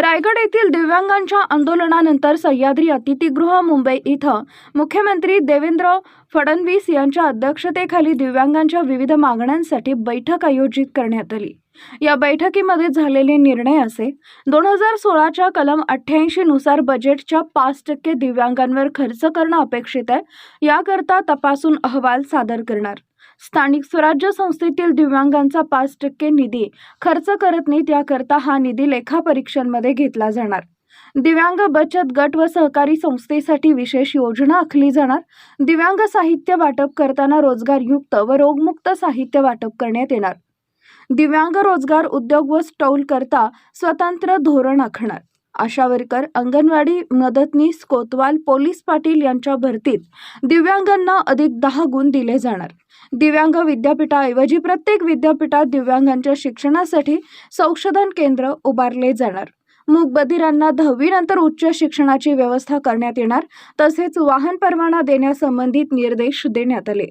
रायगड येथील दिव्यांगांच्या आंदोलनानंतर सह्याद्री अतिथीगृह मुंबई इथं मुख्यमंत्री देवेंद्र फडणवीस यांच्या अध्यक्षतेखाली दिव्यांगांच्या विविध मागण्यांसाठी बैठक आयोजित करण्यात आली. या बैठकीमध्ये झालेले निर्णय असे दोन हजार सोळाच्या कलम अठ्ठ्याऐंशी नुसार बजेटच्या पाच टक्के दिव्यांगांवर खर्च करणं अपेक्षित आहे याकरता तपासून अहवाल सादर करणार. स्थानिक स्वराज्य संस्थेतील दिव्यांगांचा पाच टक्के निधी खर्च करत नाही त्याकरता हा निधी लेखापरीक्षांमध्ये घेतला जाणार. दिव्यांग बचत गट व सहकारी संस्थेसाठी विशेष योजना आखली जाणार. दिव्यांग साहित्य वाटप करताना रोजगारयुक्त व रोगमुक्त साहित्य वाटप करण्यात येणार. दिव्यांग रोजगार उद्योग व स्टॉल करता स्वतंत्र धोरण आखणार. आशा वरकर अंगणवाडी मदतनीस कोतवाल पोलीस पाटील यांच्या भरतीत दिव्यांगांना अधिक दहा गुण दिले जाणार. दिव्यांग विद्यापीठाऐवजी प्रत्येक विद्यापीठात दिव्यांगांच्या शिक्षणासाठी संशोधन केंद्र उभारले जाणार. मूकबधिरांना दहावीनंतर उच्च शिक्षणाची व्यवस्था करण्यात येणार तसेच वाहन परवाना देण्यासंबंधित निर्देश देण्यात आले.